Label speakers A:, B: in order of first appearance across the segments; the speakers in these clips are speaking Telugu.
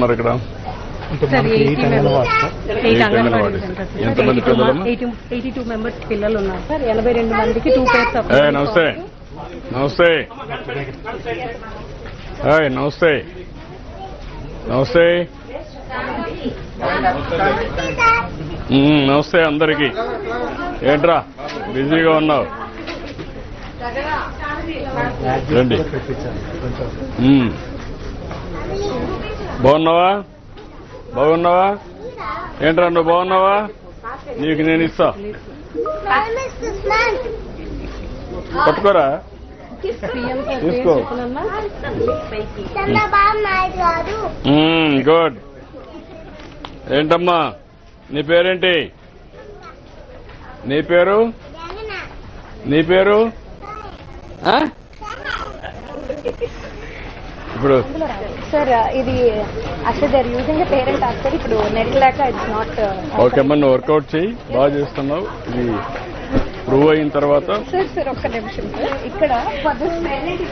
A: ఉన్నారు ఇక్కడ?
B: ఎయిటీ
C: ఎయిట్
B: ఎయిట్
A: ఎయిట్ ఎంతమంది పిల్లలమ్మా?
B: ఎయిటీ టూ మెంబర్స్ పిల్లలు ఉన్నారు సార్. ఎనభై రెండు మందికి టూ పేర్స్
A: ఏ నమస్తే. నమస్తే. ఏయ్ నమస్తే. నమస్తే. నమస్తే అందరికి. ఏంట్రా? బిజీగా ఉన్నావు. రండి. బాగున్నావా? బాగున్నావా? ఏంట్రా నువ్వు బాగున్నావా? నీకు నేను ఇస్తా. పట్టుకోరా. తీసుకో. గుడ్. ఏంటమ్మా? నీ పేరేంటి? నీ పేరు? నీ పేరు? ఆ? ఇప్పుడు
D: సార్ ఇది అసలు దర్ యూజింగ్ పేరెంట్ యాక్టర్ ఇప్పుడు నెట్ లేక ఇట్స్ నాట్
A: ఓకే అమ్మా నువ్వు వర్కౌట్ చేయి బాగా చేస్తున్నావు. ఇది ప్రూవ్ అయిన తర్వాత
D: సార్ సార్ ఒక్క నిమిషం సార్ ఇక్కడ for this parent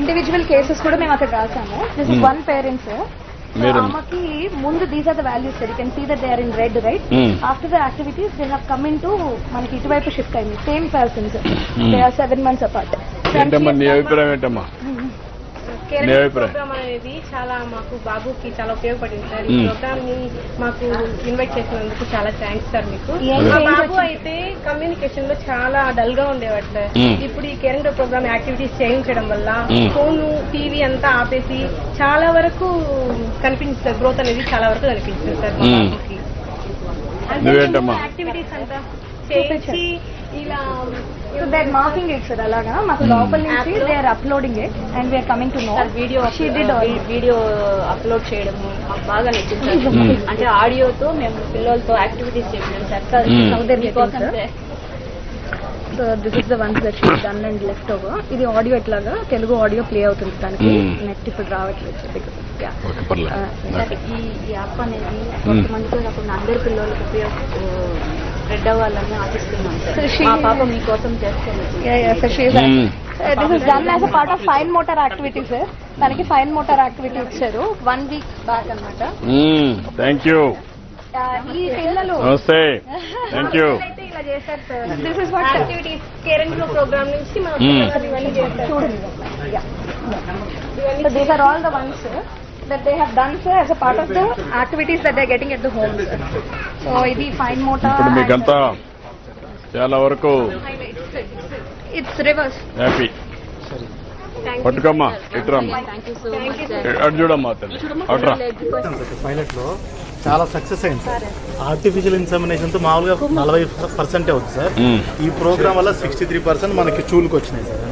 D: individual cases కూడా మేము అక్కడ రాసాము. This is
A: Hmm.
D: One parent sir
A: మీరు
D: ఆమెకి ముందు these are the values sir you can see that they are in red right
A: Hmm.
D: After the activities they have come in to మనకి ఇటువైపు షిఫ్ట్ అయింది. Same persons
A: Hmm.
D: They are seven months apart
A: ఏంటమ్మా నీ అభిప్రాయం ఏంటమ్మా? అభిప్రాయం
E: ప్రోగ్రామ్ అనేది చాలా మాకు బాబుకి చాలా ఉపయోగపడింది సార్ ఈ. ప్రోగ్రామ్ని మాకు ఇన్వైట్ చేసినందుకు చాలా థ్యాంక్స్ సార్ మీకు మా బాబు? అయితే కమ్యూనికేషన్లో చాలా డల్గా ఉండేవాడు సార్. ఇప్పుడు ఈ కేరింగ్ ప్రోగ్రామ్ యాక్టివిటీస్ చేయించడం వల్ల. ఫోన్ టీవీ అంతా ఆపేసి చాలా వరకు కనిపించింది గ్రోత్ అనేది చాలా వరకు కనిపించింది సార్ మా. బాబుకి యాక్టివిటీస్ అంతా చేయించి ఇలా
D: so they are marking it sir అలాగా? మాకు
A: Hmm.
D: లోపల నుంచి they are uploading it and we are coming to know
F: video video upload చేయడము మాకు బాగా నచ్చింది.
A: మ్మ్.
F: అంటే ఆడియోతో మేము పిల్లలతో యాక్టివిటీస్ చేసినాం sir.
D: So this is the ones that she done and left over ఇది ఆడియో ఎట్లాగా? తెలుగు ఆడియో ప్లే అవుతుంది దానికి.
A: Hmm.
D: నెట్ ఇప్పుడు రావట్లేదు బికాస్
A: ఓకే పర్లేదు.
F: సార్ ఈ ఈ యాప్ అనేది కొంతమందితో అందరి పిల్లలకి ఉపయోగ స్ప్రెడ్ అవ్వాలని ఆశిస్తున్నాం మా పాప మీకోసం చేస్తుంది.
D: This is done as a part of fine motor activity sir దానికి ఫైన్ మోటార్ యాక్టివిటీ ఇచ్చారు. వన్ వీక్ బ్యాక్ అనమాట
A: థ్యాంక్ యూ
D: ఈ పిల్లలు
A: నమస్తే. థ్యాంక్ యూ
D: అయితే ఇలా చేశారు sir this is what
E: activities caring program నుంచి మా
A: మ్మ్.
E: పిల్లలు ఇవన్నీ చేస్తారు
D: చూడండి. So these are all the ones that they have done sir as a part of the activities that they're getting at the home sir. So ఇది ఫైన్ మోటార్
A: ఇప్పుడు మీకంతా చాలా వరకు
D: ఇట్స్ రివర్స్
A: హ్యాపీ పట్టుకోమ్మా ఇటురమ్మా. అటు చూడమ్మా తల్లి అటురా
C: పైలట్లో చాలా సక్సెస్ అయింది సార్. ఆర్టిఫిషియల్ ఇన్సమినేషన్తో మామూలుగా నలభై పర్సెంటే అవుతుంది సార్. ఈ ప్రోగ్రామ్ వల్ల సిక్స్టీ త్రీ పర్సెంట్ మనకి చూలుకు వచ్చినాయి సార్.